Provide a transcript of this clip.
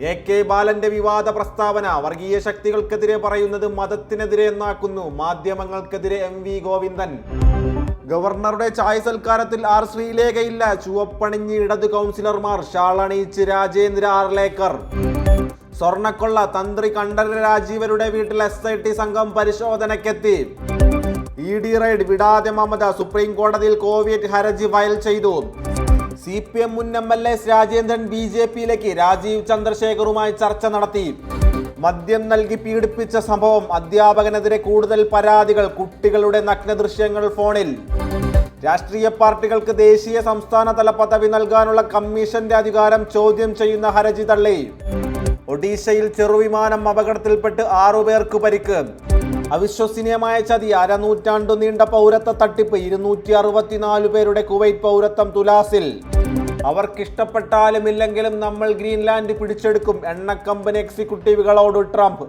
A K ബാലന്റെ വിവാദ പ്രസ്താവന വർഗീയ ശക്തികൾക്കെതിരെ പറയുന്നത് മതത്തിനെതിരെ എന്നാക്കുന്നു. മാധ്യമങ്ങൾക്കെതിരെ എം വി ഗോവിന്ദൻ. ഗവർണറുടെ ചായ സൽക്കാരത്തിൽ ആർ ശ്രീലേഖയില്ല. ചുവപ്പണിഞ്ഞ് ഇടത് കൗൺസിലർമാർ ഷാളണിയിച്ച് രാജേന്ദ്ര ആർലേക്കർ. സ്വർണക്കൊള്ള തന്ത്രി കണ്ഠര രാജീവരുടെ വീട്ടിൽ എസ് ഐ ടി സംഘം പരിശോധനയ്ക്കെത്തി. ഇ ഡി റൈഡ് വിടാതെ മമത സുപ്രീം കോടതിയിൽ കോവിഡ് ഹർജി ഫയൽ ചെയ്തു. സി പി എം മുൻ M L A Rajendran B J പിയിലേക്ക് രാജീവ് ചന്ദ്രശേഖറുമായി ചർച്ച നടത്തി. മദ്യം നൽകി പീഡിപ്പിച്ച സംഭവം അധ്യാപകനെതിരെ കൂടുതൽ പരാതികൾ കുട്ടികളുടെ നഗ്ന ദൃശ്യങ്ങൾ ഫോണിൽ. രാഷ്ട്രീയ പാർട്ടികൾക്ക് ദേശീയ സംസ്ഥാന തല പദവി നൽകാനുള്ള കമ്മീഷന്റെ അധികാരം ചോദ്യം ചെയ്യുന്ന ഹർജി തള്ളി. ഒഡീഷയിൽ ചെറുവിമാനം അപകടത്തിൽപ്പെട്ട് ആറുപേർക്ക് പരിക്ക്. അവിശ്വസനീയമായ ചതി അരനൂറ്റാണ്ടു നീണ്ട പൗരത്വ തട്ടിപ്പ് ഇരുന്നൂറ്റി അറുപത്തിനാല് പേരുടെ കുവൈറ്റ് പൗരത്വം തുലാസിൽ. അവർക്കിഷ്ടപ്പെട്ടാലും ഇല്ലെങ്കിലും നമ്മൾ ഗ്രീൻലാൻഡ് പിടിച്ചെടുക്കും. എണ്ണക്കമ്പനി എക്സിക്യൂട്ടീവുകളോട് ട്രംപ്.